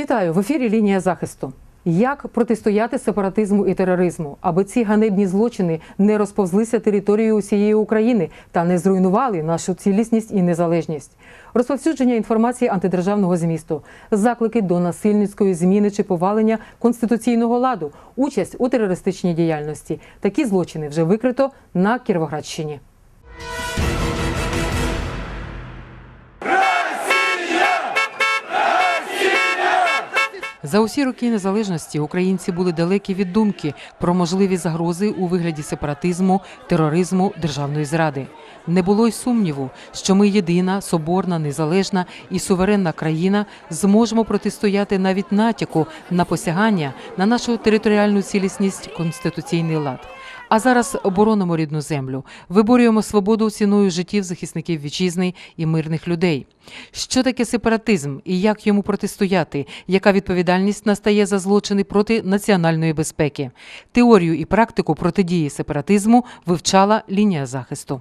Вітаю в ефірі Лінія захисту. Як протистояти сепаратизму і тероризму, аби ці ганебні злочини не розповзлися територією усієї України та не зруйнували нашу цілісність і незалежність? Розповсюдження інформації антидержавного змісту, заклики до насильницької зміни чи повалення конституційного ладу, участь у терористичній діяльності. Такі злочини вже викрито на Кіровоградщині. За усі роки незалежності українці були далекі від думки про можливі загрози у вигляді сепаратизму, тероризму, державної зради. Не було й сумніву, що ми єдина, соборна, незалежна і суверенна країна зможемо протистояти навіть натяку на посягання на нашу територіальну цілісність конституційний лад. А зараз оборонимо рідну землю, виборюємо свободу ціною життів захисників вітчизни і мирних людей. Що таке сепаратизм і як йому протистояти? Яка відповідальність настає за злочини проти національної безпеки? Теорію і практику протидії сепаратизму вивчала лінія захисту.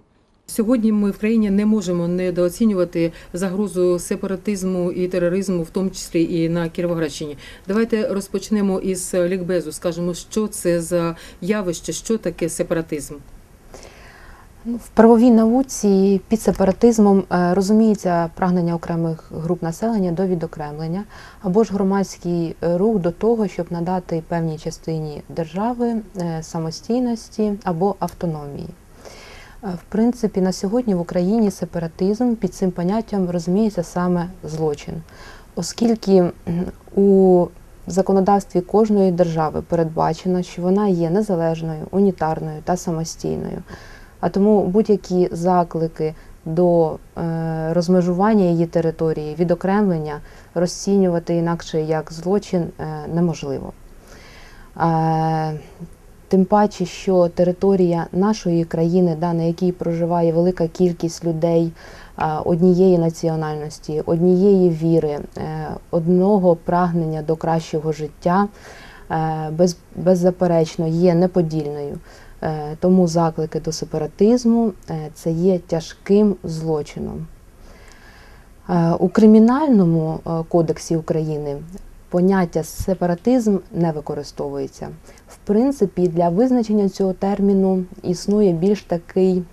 Сьогодні ми в країні не можемо недооцінювати загрозу сепаратизму і тероризму, в тому числі і на Кіровоградщині. Давайте розпочнемо із лікбезу. Скажемо, що це за явище, що таке сепаратизм. Ну, В правовій науці під сепаратизмом е, розуміється прагнення окремих груп населення до відокремлення або ж громадський рух до того, щоб надати певній частині держави е, самостійності або автономії. Е, В принципі, на сьогодні в Україні сепаратизм під цим поняттям розуміється саме злочин, оскільки у законодавстві кожної держави передбачено, що вона є незалежною, унітарною та самостійною. А тому будь-які заклики до е, розмежування її території, відокремлення розцінювати інакше як злочин е, неможливо. Тим паче, що територія нашої країни, да, на якій проживає велика кількість людей однієї національності, однієї віри, е, одного прагнення до кращого життя, е, без, беззаперечно є неподільною. Е, Тому заклики до сепаратизму це є тяжким злочином. У кримінальному кодексі України поняття сепаратизм не використовується. В принципі, для визначення цього терміну існує більш такий.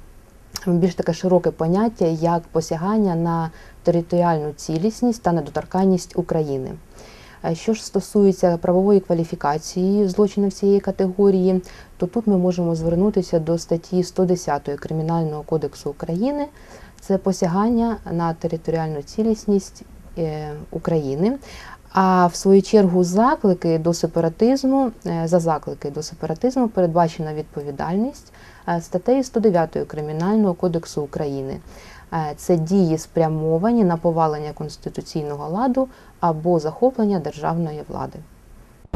Більш таке широке поняття як посягання на територіальну цілісність та недоторканність України. Е, Що ж стосується правової кваліфікації злочинів цієї категорії, то тут ми можемо звернутися до статті 110 Кримінального кодексу України. Це посягання на територіальну цілісність е, України. А в свою чергу заклики до сепаратизму е, за заклики до сепаратизму передбачена відповідальність е, статтею 109 Кримінального кодексу України. Е, Це дії спрямовані на повалення конституційного ладу або захоплення державної влади.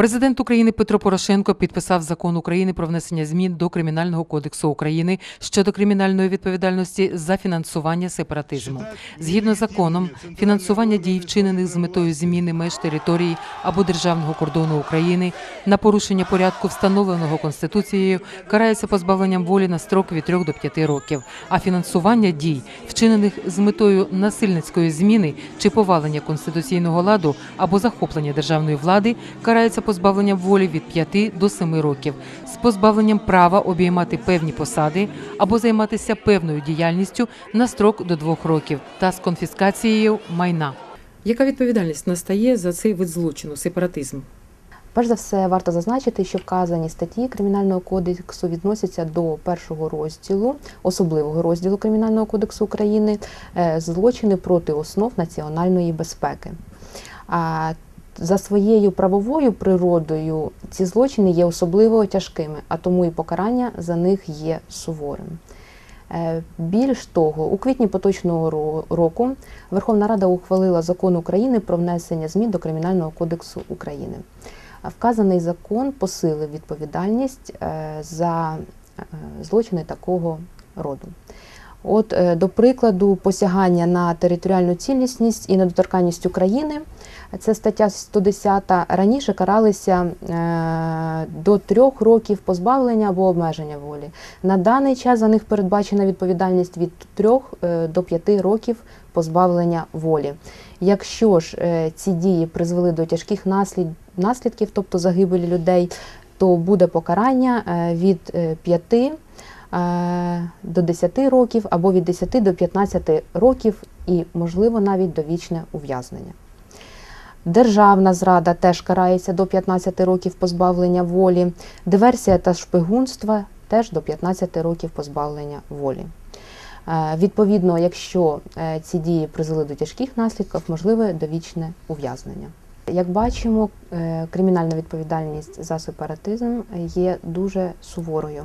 Президент України Петро Порошенко підписав закон України про внесення змін до Кримінального кодексу України щодо кримінальної відповідальності за фінансування сепаратизму. Згідно з законом, фінансування дій, вчинених з метою зміни меж території або державного кордону України на порушення порядку, встановленого Конституцією, карається позбавленням волі на строк від 3 до 5 років. А фінансування дій, вчинених з метою насильницької зміни чи повалення конституційного ладу або захоплення державної влади, карається позбавленням волі від 5 до 7 років з позбавленням права обіймати певні посади або займатися певною діяльністю на строк до 2 років та з конфіскацією майна. Яка відповідальність настає за цей вид злочину, сепаратизм? Перш за все, варто зазначити, що вказані статті Кримінального кодексу відносяться до першого розділу, особливого розділу Кримінального кодексу України е, злочини проти основ національної безпеки. За своєю правовою природою ці злочини є особливо тяжкими, а тому і покарання за них є суворим. Е, Більш того, у квітні поточного року Верховна Рада ухвалила закон України про внесення змін до Кримінального кодексу України. Вказаний закон посилив відповідальність е, за е, злочини такого роду. От, до прикладу, посягання на територіальну цілісність і недоторканність України. Це стаття 110. Раніше каралися е, до трьох років позбавлення або обмеження волі. На даний час за них передбачена відповідальність від трьох е, до п'яти років позбавлення волі. Якщо ж е, ці дії призвели до тяжких наслід... наслідків, тобто загибелі людей, то буде покарання від 5 е, до 10 років або від 10 до 15 років і, можливо, навіть довічне ув'язнення. Державна зрада теж карається до 15 років позбавлення волі. Диверсія та шпигунства теж до 15 років позбавлення волі. Е, Відповідно, якщо е, ці дії призвели до тяжких наслідків, можливе довічне ув'язнення. Як бачимо, е, кримінальна відповідальність за сепаратизм є дуже суворою,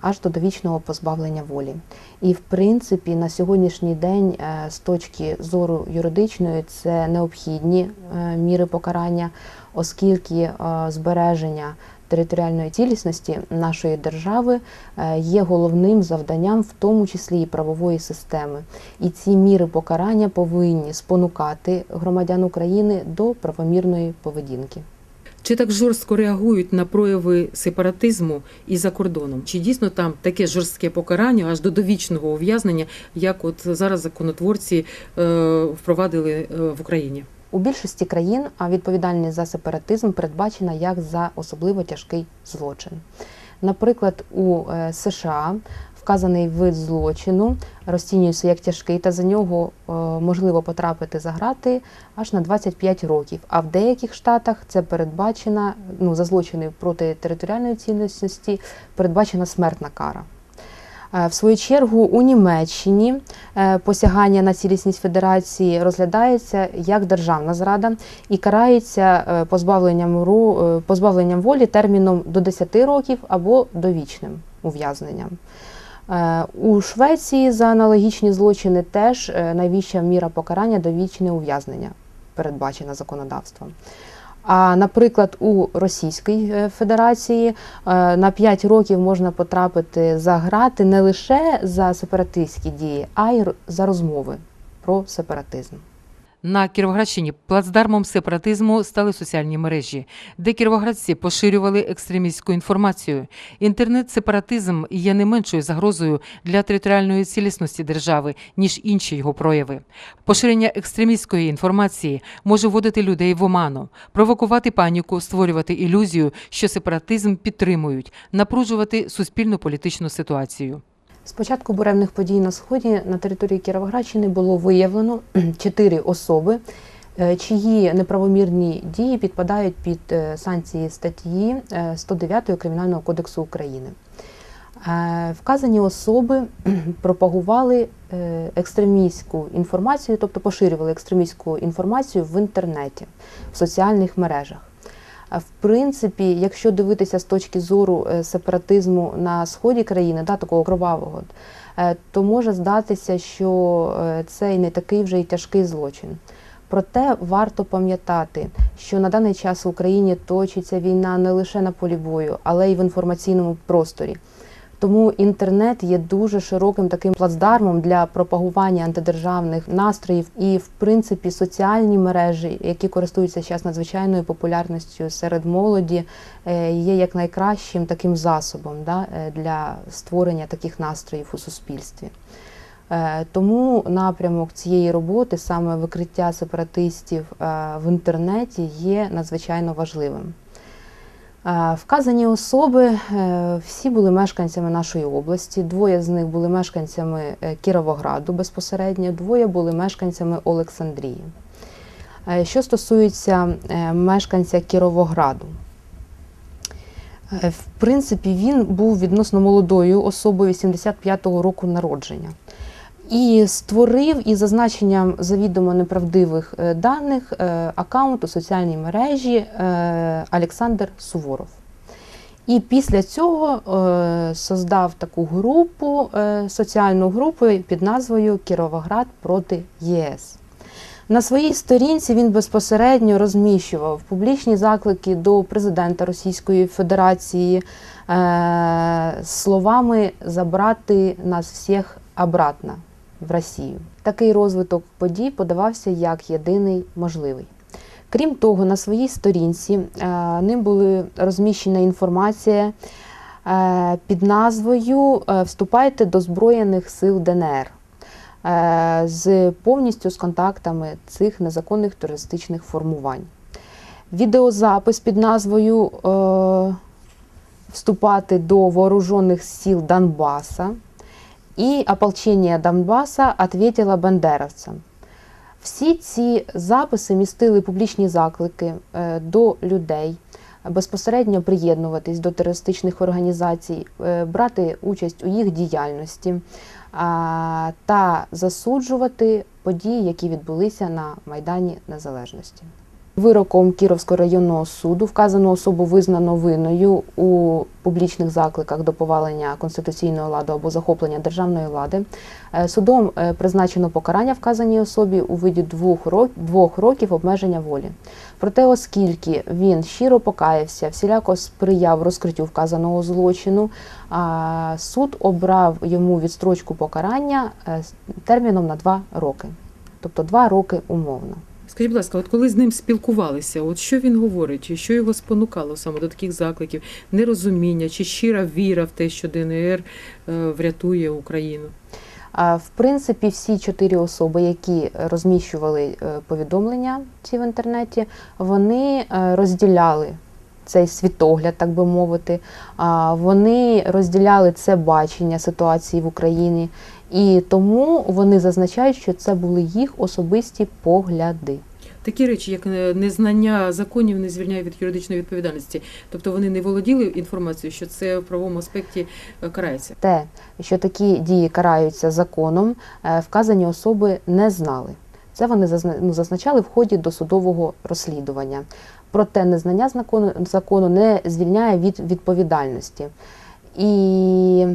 аж до довічного позбавлення волі. І, в принципі, на сьогоднішній день, е, з точки зору юридичної, це необхідні е, міри покарання, оскільки е, збереження територіальної цілісності нашої держави є головним завданням, в тому числі і правової системи. І ці міри покарання повинні спонукати громадян України до правомірної поведінки. Чи так жорстко реагують на прояви сепаратизму і за кордоном? Чи дійсно там таке жорстке покарання аж до довічного ув'язнення, як от зараз законотворці е, впровадили е, в Україні? У більшості країн відповідальність за сепаратизм передбачена як за особливо тяжкий злочин. Наприклад, у е, США вказаний вид злочину розцінюється як тяжкий, та за нього е, можливо потрапити за грати аж на 25 років. А в деяких штатах це передбачена ну, за злочини проти територіальної цілісності передбачена смертна кара. Е, В свою чергу у Німеччині е, посягання на цілісність федерації розглядається як державна зрада і карається позбавленням, позбавленням волі терміном до 10 років або довічним ув'язненням. Е, У Швеції за аналогічні злочини теж е, найвища міра покарання довічне ув'язнення передбачена законодавством. А наприклад, у Російській е, Федерації на 5 років можна потрапити за грати не лише за сепаратистські дії, а й за розмови про сепаратизм. На Кіровоградщині плацдармом сепаратизму стали соціальні мережі, де кіровоградці поширювали екстремістську інформацію. Інтернет-сепаратизм є не меншою загрозою для територіальної цілісності держави, ніж інші його прояви. Поширення екстремістської інформації може вводити людей в оману, провокувати паніку, створювати ілюзію, що сепаратизм підтримують, напружувати суспільну політичну ситуацію. З початку буремних подій на сході на території Кіровоградщини було виявлено чотири особи, е, чиї неправомірні дії підпадають під е, санкції статті е, 109 Кримінального кодексу України. Е, Вказані особи пропагували е, екстремістську інформацію, тобто поширювали екстремістську інформацію в інтернеті, в соціальних мережах. В принципі, якщо дивитися з точки зору е, сепаратизму на сході країни, да, такого кровавого, е, то може здатися, що е, це і не такий вже й тяжкий злочин. Проте варто пам'ятати, що на даний час в Україні точиться війна не лише на полі бою, але й в інформаційному просторі. Тому інтернет є дуже широким таким плацдармом для пропагування антидержавних настроїв і, в принципі, соціальні мережі, які користуються зараз надзвичайною популярністю серед молоді, е, є як найкращим таким засобом да, е, для створення таких настроїв у суспільстві. Е, Тому напрямок цієї роботи, саме викриття сепаратистів в інтернеті, є надзвичайно важливим. Вказані особи е, всі були мешканцями нашої області. Двоє з них були мешканцями е, Кіровограду безпосередньо, двоє були мешканцями Олександрії. Е, Що стосується мешканця Кіровограду, в принципі, він був відносно молодою особою 85-го року народження. І створив із зазначенням завідомо неправдивих е, даних е, аккаунт у соціальній мережі е, Олександр Суворов. І після цього создав таку групу, соціальну групу під назвою Кіровоград проти ЄС. На своїй сторінці він безпосередньо розміщував публічні заклики до президента Російської Федерації словами забрати нас всіх обратно в Росію. Такий розвиток подій подавався як єдиний можливий. Крім того, на своїй сторінці е, ним була розміщена інформація е, під назвою е, Вступайте до Збройних сил ДНР. з повністю з контактами цих незаконних терористичних формувань. Відеозапис під назвою Вступати до вооружених сил Донбаса і ополчення Донбаса ответила бандеровцям. Всі ці записи містили публічні заклики е, до людей безпосередньо приєднуватись до терористичних організацій, е, брати участь у їх діяльності та засуджувати події, які відбулися на Майдані Незалежності. Вироком Кіровського районного суду вказану особу визнано винною у публічних закликах до повалення конституційного ладу або захоплення державної влади. Е, Судом е, призначено покарання вказаній особі у виді двох рок- двох років обмеження волі. Проте, оскільки він щиро покаявся, всіляко сприяв розкриттю вказаного злочину, суд обрав йому відстрочку покарання е, терміном на два роки, тобто два роки умовно. Скажіть, будь ласка, от коли з ним спілкувалися, от що він говорить, і що його спонукало саме до таких закликів, нерозуміння чи щира віра в те, що ДНР е, врятує Україну? В принципі, всі чотири особи, які розміщували е, повідомлення ці в інтернеті, вони е, розділяли цей світогляд, так би мовити. Вони розділяли це бачення ситуації в Україні, і тому вони зазначають, що це були їх особисті погляди. Такі речі, як е, незнання законів, не звільняє від юридичної відповідальності. Тобто вони не володіли інформацією, що це в правовому аспекті е, карається. Те, що такі дії караються законом, е, вказані особи не знали. Це вони ну, зазначали в ході досудового розслідування. Проте незнання закону, не звільняє від відповідальності. І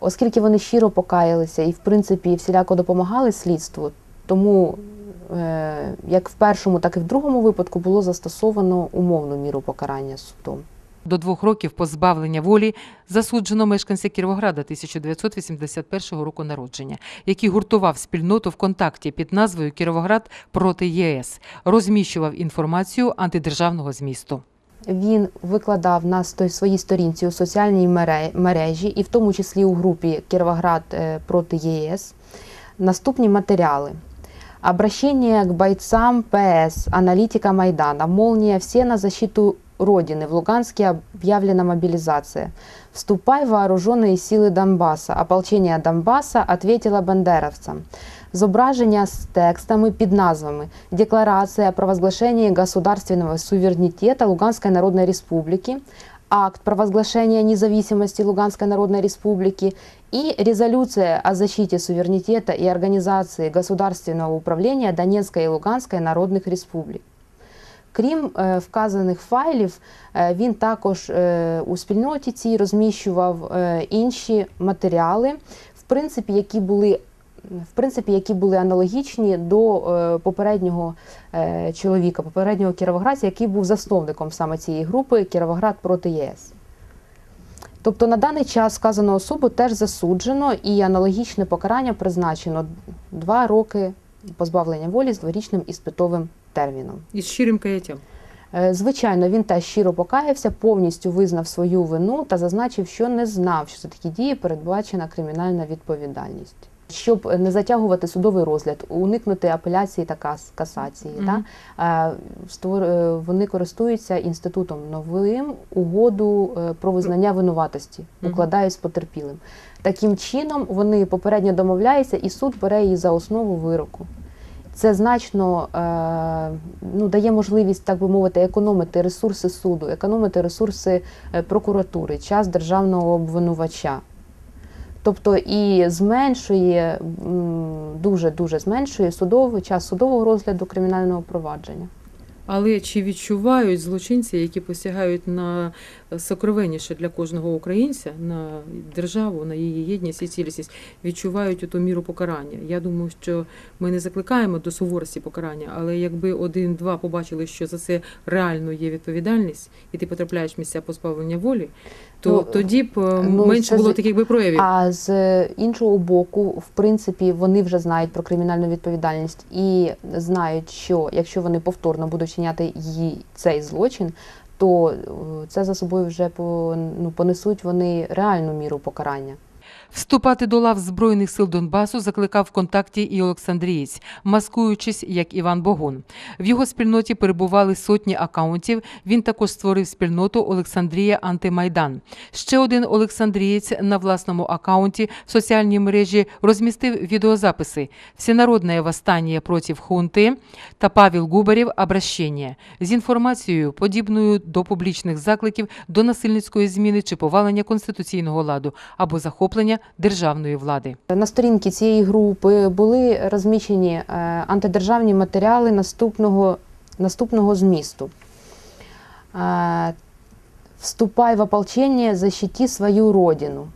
оскільки вони щиро покаялися і, в принципі, всіляко допомагали слідству, тому як в першому, так і в другому випадку було застосовано умовну міру покарання судом. До двох років позбавлення волі засуджено мешканця Кіровограда 1981 року народження, який гуртував спільноту ВКонтакті під назвою Кіровоград проти ЄС, розміщував інформацію антидержавного змісту. Він викладав на своїй сторінці у соціальній мережі, і в тому числі у групі Кіровоград е, проти ЄС, наступні матеріали. Обращение к бойцам ПС, аналитика Майдана, молния, все на защиту Родины. В Луганске объявлена мобилизация. Вступай в вооруженные силы Донбасса. Ополчение Донбасса ответило бандеровцам. Зображення з текстами під назвами «Декларация о провозглашении государственного суверенитета Луганской Народной Республики», акт провозглашения независимости Луганской Народной Республики и резолюция о защите суверенитета и организации государственного управления Донецкой и Луганской Народных Республик. Крім е, вказаних файлів, е, він також е, у спільноті цій розміщував інші матеріали, в принципі, які були. В принципі, які були аналогічні до е, попереднього е, чоловіка, попереднього кіровоградця, який був засновником саме цієї групи Кіровоград проти ЄС. Тобто на даний час сказану особу теж засуджено і аналогічне покарання призначено два роки позбавлення волі з дворічним іспитовим терміном. Із щирим каяттям. Е, Звичайно, він теж щиро покаявся, повністю визнав свою вину та зазначив, що не знав, що за такі дії передбачена кримінальна відповідальність. Щоб не затягувати судовий розгляд, уникнути апеляції та кас- касації, Мгм. та, е, створ- вони користуються інститутом новим угоду е, про визнання винуватості, укладають з потерпілим. Таким чином вони попередньо домовляються, і суд бере її за основу вироку. Це значно е, ну, дає можливість, так би мовити, економити ресурси суду, економити ресурси прокуратури, час державного обвинувача. Тобто і зменшує, дуже дуже зменшує судовий час судового розгляду кримінального провадження. Але чи відчувають злочинці, які посягають на сокровенніше для кожного українця, на державу, на її єдність і цілісність, відчувають ту міру покарання? Я думаю, що ми не закликаємо до суворості покарання, але якби один-два побачили, що за це реально є відповідальність, і ти потрапляєш в місця позбавлення волі, то Ну, тоді б е, ну, менше було з- таких би проявів. А з іншого боку, в принципі, вони вже знають про кримінальну відповідальність і знають, що якщо вони повторно будуть чиняти її цей злочин, то е, це за собою вже по- ну, понесуть вони реальну міру покарання. Вступати до лав Збройних сил Донбасу закликав ВКонтакті і Олександрієць, маскуючись як Іван Богун. В його спільноті перебували сотні акаунтів. Він також створив спільноту Олександрія Антимайдан. Ще один Олександрієць на власному акаунті в соціальній мережі розмістив відеозаписи «Всенародне восстання проти хунти» та Павел Губарєв «Обращення» з інформацією, подібною до публічних закликів до насильницької зміни чи повалення конституційного ладу або захоплення державної влади. На сторінці цієї групи були розміщені е, антидержавні матеріали наступного, наступного змісту. Е, Вступай в ополчення, защити свою родину.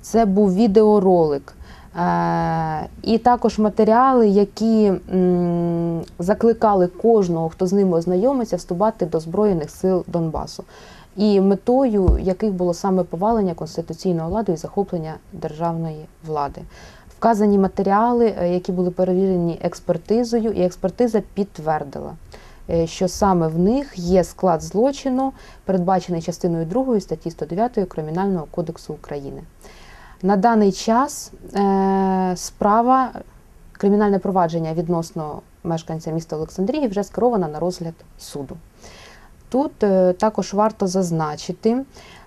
Це був відеоролик. Е, І також матеріали, які закликали кожного, хто з ними ознайомиться, вступати до Збройних сил Донбасу. І метою яких було саме повалення конституційного ладу і захоплення державної влади. Вказані матеріали, е, які були перевірені експертизою, і експертиза підтвердила, е, що саме в них є склад злочину, передбачений частиною 2 статті 109 Кримінального кодексу України. На даний час е, справа, кримінальне провадження відносно мешканця міста Олександрії вже скерована на розгляд суду. Тут е, також варто зазначити,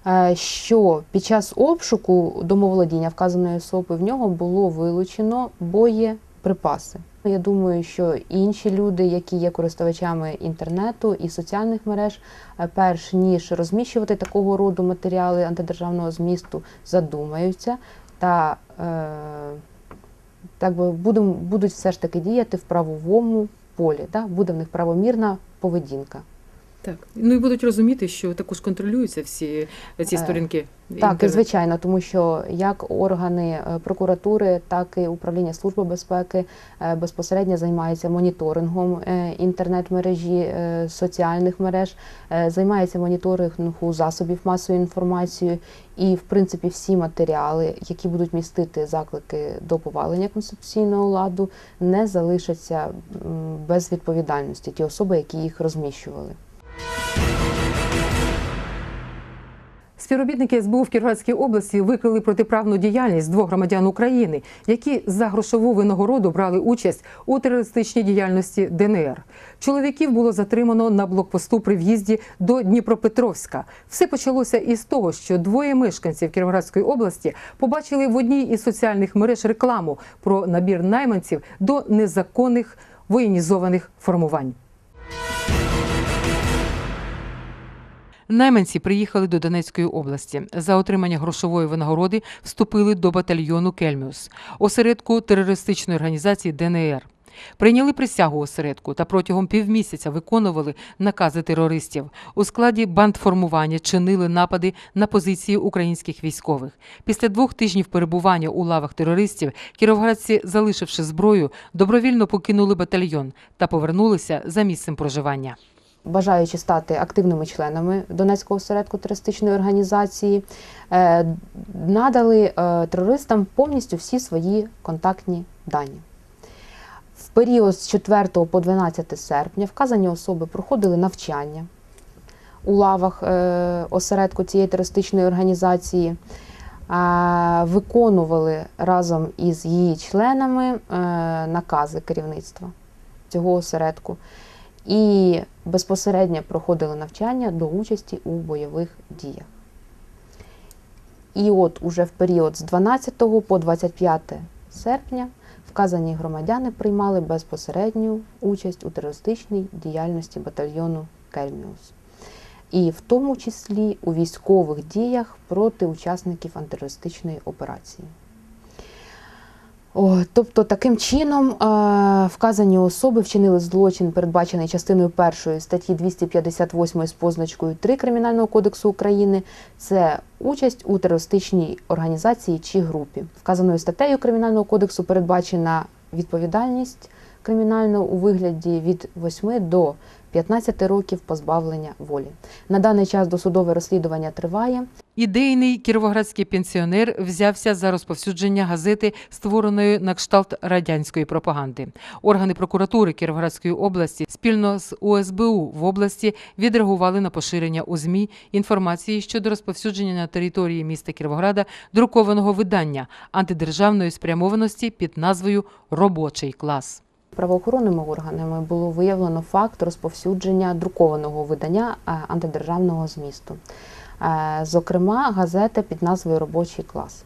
е, що під час обшуку домоволодіння вказаної особи в нього було вилучено боєприпаси. Я думаю, що інші люди, які є користувачами інтернету і соціальних мереж, е, перш ніж розміщувати такого роду матеріали антидержавного змісту, задумаються та е, так би будуть все ж таки діяти в правовому полі. Да? Буде в них правомірна поведінка. Так, ну і будуть розуміти, що також контролюються всі ці Е, сторінки. Так, звичайно, тому що як органи е, прокуратури, так і управління служби безпеки е, безпосередньо займаються моніторингом інтернет-мережі, соціальних мереж, займається моніторингом засобів масової інформації. І, в принципі, всі матеріали, які будуть містити заклики до повалення конституційного ладу, не залишаться без відповідальності ті особи, які їх розміщували. Співробітники СБУ в Кіровоградській області викрили протиправну діяльність двох громадян України, які за грошову винагороду брали участь у терористичній діяльності ДНР. Чоловіків було затримано на блокпосту при в'їзді до Дніпропетровська. Все почалося із того, що двоє мешканців Кіровоградської області побачили в одній із соціальних мереж рекламу про набір найманців до незаконних воєнізованих формувань. Найманці приїхали до Донецької області. За отримання грошової винагороди вступили до батальйону Кельміус, осередку терористичної організації ДНР. Прийняли присягу осередку та протягом півмісяця виконували накази терористів. У складі бандформування чинили напади на позиції українських військових. Після двох тижнів перебування у лавах терористів кіровоградці, залишивши зброю, добровільно покинули батальйон та повернулися за місцем проживання. Бажаючи стати активними членами Донецького осередку терористичної організації, е, надали е, терористам повністю всі свої контактні дані. В період з 4 по 12 серпня вказані особи проходили навчання у лавах е, осередку цієї терористичної організації, виконували разом із її членами накази керівництва цього осередку і безпосередньо проходили навчання до участі у бойових діях. І от уже в період з 12 по 25 серпня вказані громадяни приймали безпосередню участь у терористичній діяльності батальйону Кельміус. І в тому числі у військових діях проти учасників антитерористичної операції. Тобто таким чином е, вказані особи вчинили злочин, передбачений частиною першої статті 258 з позначкою 3 Кримінального кодексу України. Це участь у терористичній організації чи групі. Вказаною статтею Кримінального кодексу передбачена відповідальність кримінальну у вигляді від 8 до 15 років позбавлення волі. На даний час досудове розслідування триває. Ідейний кіровоградський пенсіонер взявся за розповсюдження газети, створеної на кшталт радянської пропаганди. Органи прокуратури Кіровоградської області спільно з ОСБУ в області відреагували на поширення у ЗМІ інформації щодо розповсюдження на території міста Кіровограда друкованого видання антидержавної спрямованості під назвою Робочий клас. Правоохоронними органами було виявлено факт розповсюдження друкованого видання е, антидержавного змісту, Е, зокрема газети під назвою Робочий клас.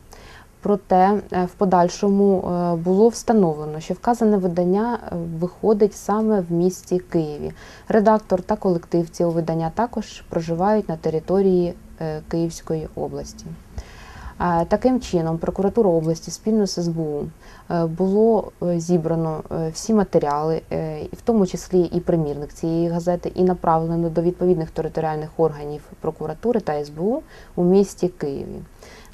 Проте е, в подальшому було встановлено, що вказане видання виходить саме в місті Києві. Редактор та колектив цього видання також проживають на території Київської області. Таким чином, прокуратура області спільно з СБУ е, було е, зібрано е, всі матеріали, в тому числі і примірник цієї газети, і направлено до відповідних територіальних органів прокуратури та СБУ у місті Києві.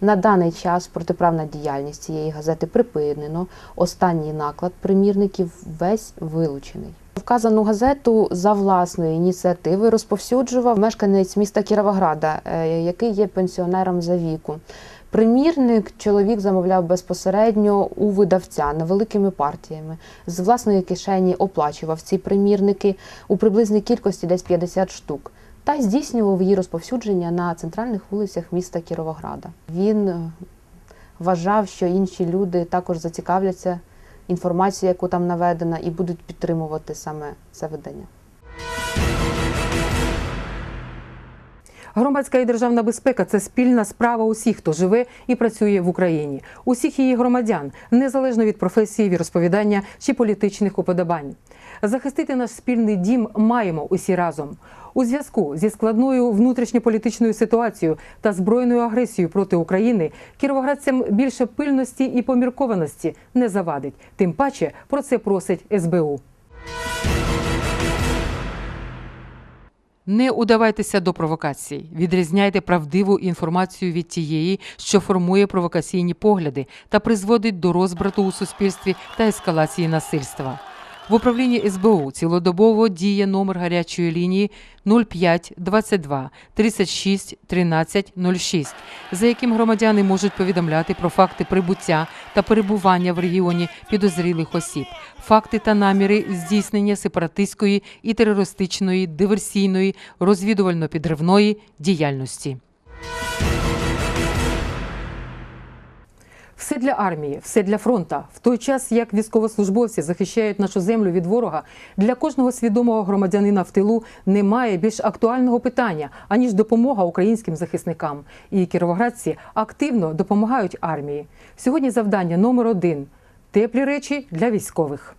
На даний час протиправна діяльність цієї газети припинено. Останній наклад примірників весь вилучений. Вказану газету за власної ініціативи розповсюджував мешканець міста Кіровограда, який є пенсіонером за віку. Примірник чоловік замовляв безпосередньо у видавця невеликими партіями. З власної кишені оплачував ці примірники у приблизній кількості десь 50 штук. Та здійснював її розповсюдження на центральних вулицях міста Кіровограда. Він е, вважав, що інші люди також зацікавляться інформацією, яку там наведена, і будуть підтримувати саме це видання. Громадська і державна безпека це спільна справа усіх, хто живе і працює в Україні, усіх її громадян, незалежно від професії, віросповідання чи політичних уподобань. Захистити наш спільний дім маємо усі разом. У зв'язку зі складною внутрішньополітичною ситуацією та збройною агресією проти України кіровоградцям більше пильності і поміркованості не завадить. Тим паче про це просить СБУ. Не удавайтеся до провокацій. Відрізняйте правдиву інформацію від тієї, що формує провокаційні погляди та призводить до розбрату у суспільстві та ескалації насильства. В управлінні СБУ цілодобово діє номер гарячої лінії 05 22 36 13 06, за яким громадяни можуть повідомляти про факти прибуття та перебування в регіоні підозрілих осіб, факти та наміри здійснення сепаратистської і терористичної, диверсійної, розвідувально-підривної діяльності. Все для армії, все для фронта. В той час, як військовослужбовці захищають нашу землю від ворога, для кожного свідомого громадянина в тилу немає більш актуального питання аніж допомога українським захисникам. І кіровоградці активно допомагають армії. Сьогодні завдання номер один теплі речі для військових.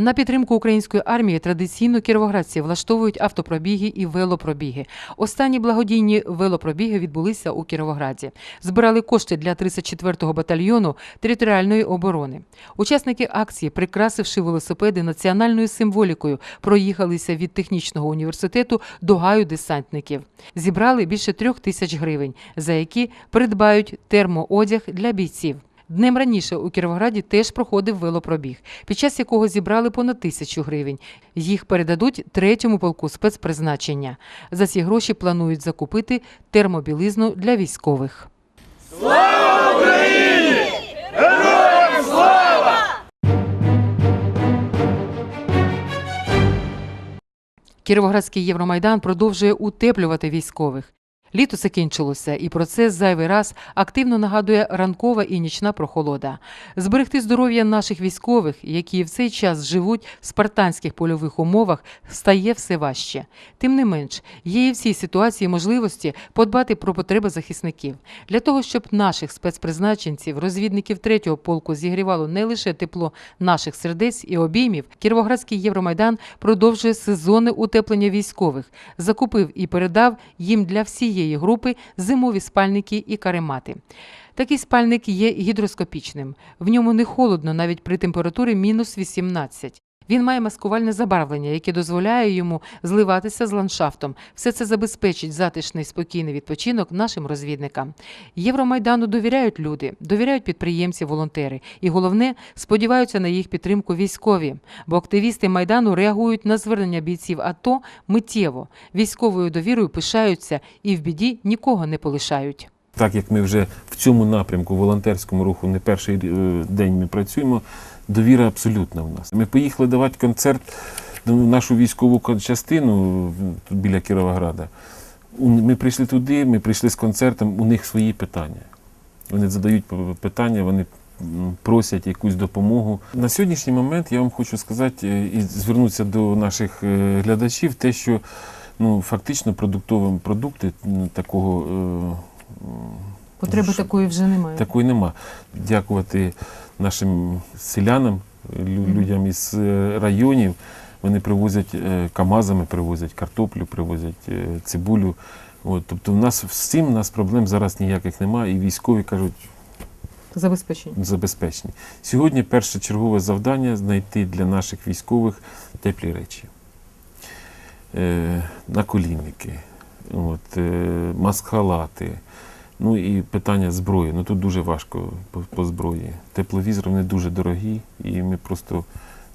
На підтримку української армії традиційно кіровоградці влаштовують автопробіги і велопробіги. Останні благодійні велопробіги відбулися у Кіровограді. Збирали кошти для 34-го батальйону територіальної оборони. Учасники акції, прикрасивши велосипеди національною символікою, проїхалися від технічного університету до гаю десантників. Зібрали більше трьох тисяч гривень, за які придбають термоодяг для бійців. Днем раніше у Кіровограді теж проходив велопробіг, під час якого зібрали понад тисячу гривень. Їх передадуть третьому полку спецпризначення. За ці гроші планують закупити термобілизну для військових. Кіровоградський Євромайдан продовжує утеплювати військових. Літо закінчилося, і про це зайвий раз активно нагадує ранкова і нічна прохолода. Зберегти здоров'я наших військових, які в цей час живуть в спартанських польових умовах, стає все важче. Тим не менш, є і в цій ситуації можливості подбати про потреби захисників для того, щоб наших спецпризначенців, розвідників третього полку зігрівало не лише тепло наших сердець і обіймів. Кіровоградський Євромайдан продовжує сезонне утеплення військових, закупив і передав їм для всієї групи зимові спальники і каремати. Такий спальник є гідроскопічним. В ньому не холодно навіть при температурі мінус 18. Він має маскувальне забарвлення, яке дозволяє йому зливатися з ландшафтом. Все це забезпечить затишний спокійний відпочинок нашим розвідникам. Євромайдану довіряють люди, довіряють підприємці, волонтери. І головне, сподіваються на їх підтримку військові. Бо активісти майдану реагують на звернення бійців АТО миттєво. Військовою довірою пишаються і в біді нікого не полишають. Так як ми вже в цьому напрямку, волонтерському руху, не перший е, день ми працюємо, довіра абсолютна в нас. Ми поїхали давати концерт в нашу військову частину біля Кіровограда. Ми прийшли туди, ми прийшли з концертом, у них свої питання. Вони задають питання, вони просять якусь допомогу. На сьогоднішній момент я вам хочу сказати е, і звернутися до наших е, глядачів, те, що ну, фактично продуктовим продукти такого. Потреби Що? такої вже немає. Такої нема. Дякувати нашим селянам, людям із е, районів. Вони привозять е, КАМАЗами, привозять картоплю, привозять е, цибулю. От, тобто, в нас з цим у нас проблем зараз ніяких немає, і військові кажуть, Забезпечення. забезпечені. Сьогодні перше чергове завдання знайти для наших військових теплі речі. Е, наколінники, е, маскалати. Ну і питання зброї. Ну тут дуже важко по, по зброї. Тепловізори вони дуже дорогі, і ми просто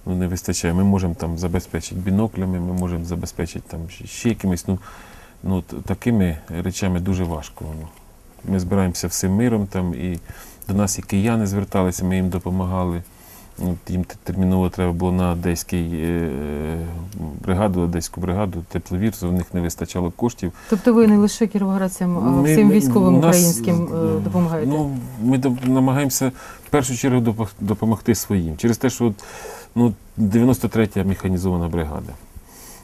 ну, не вистачає. Ми можемо там забезпечити біноклями, ми можемо забезпечити там ще- якимись. Ну, ну, такими речами дуже важко. Ми збираємося всім миром там, і до нас і кияни зверталися, ми їм допомагали. От їм терміново треба було на одеський е, бригаду, одеську бригаду, тепловір, у них не вистачало коштів. Тобто ви не лише кіровоградцям, а Ми- всім військовим нас, українським е, допомагаєте? Ну, ми намагаємося в першу чергу допомогти своїм. Через те, що от, ну, 93-я механізована бригада.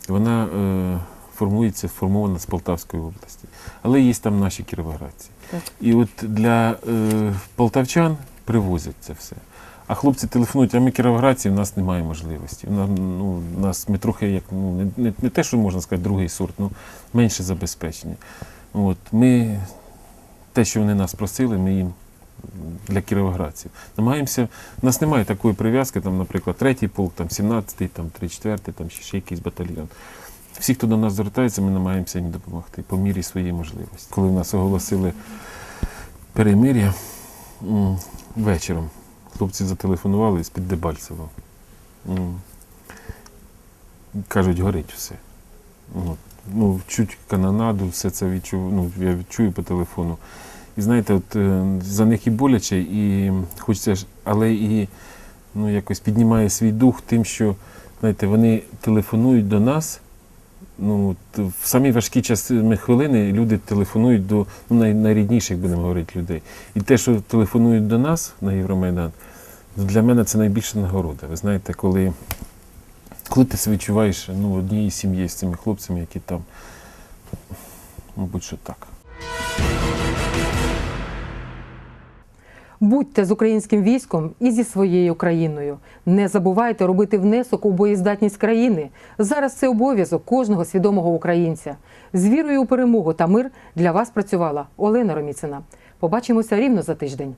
Вона е, формується, сформована з Полтавської області. Але є там наші кіровоградці. Так. І от для е, полтавчан привозять це все. А хлопці телефонують, а ми кіровоградці, в нас немає можливості. Ну, у нас ми трохи як ну, не, не, не те, що можна сказати, другий сорт, ну менше забезпечені. От, ми те, що вони нас просили, ми їм для кіровоградців. Намагаємося, у нас немає такої прив'язки, там, наприклад, третій полк, там, 17-й, там, 34-й, там ще якийсь батальйон. Всі, хто до нас звертається, ми намагаємося їм допомогти по мірі своєї можливості. Коли в нас оголосили перемир'я вечором, хлопці зателефонували з-під Дебальцево. Кажуть, горить все. От. Ну, чуть канонаду, все це відчув, ну, я відчую по телефону. І знаєте, от е, за них і боляче, і хочеться але і ну, якось піднімає свій дух тим, що знаєте, вони телефонують до нас. Ну, в самі важкі часи хвилини люди телефонують до ну, най, найрідніших, будемо говорити, людей. І те, що телефонують до нас на Євромайдан, для мене це найбільша нагорода. Ви знаєте, коли, коли ти себе відчуваєш ну, однією сім'єю з цими хлопцями, які там, мабуть, що так. Будьте з українським військом і зі своєю країною. Не забувайте робити внесок у боєздатність країни. Зараз це обов'язок кожного свідомого українця. З вірою у перемогу та мир для вас працювала Олена Роміцина. Побачимося рівно за тиждень.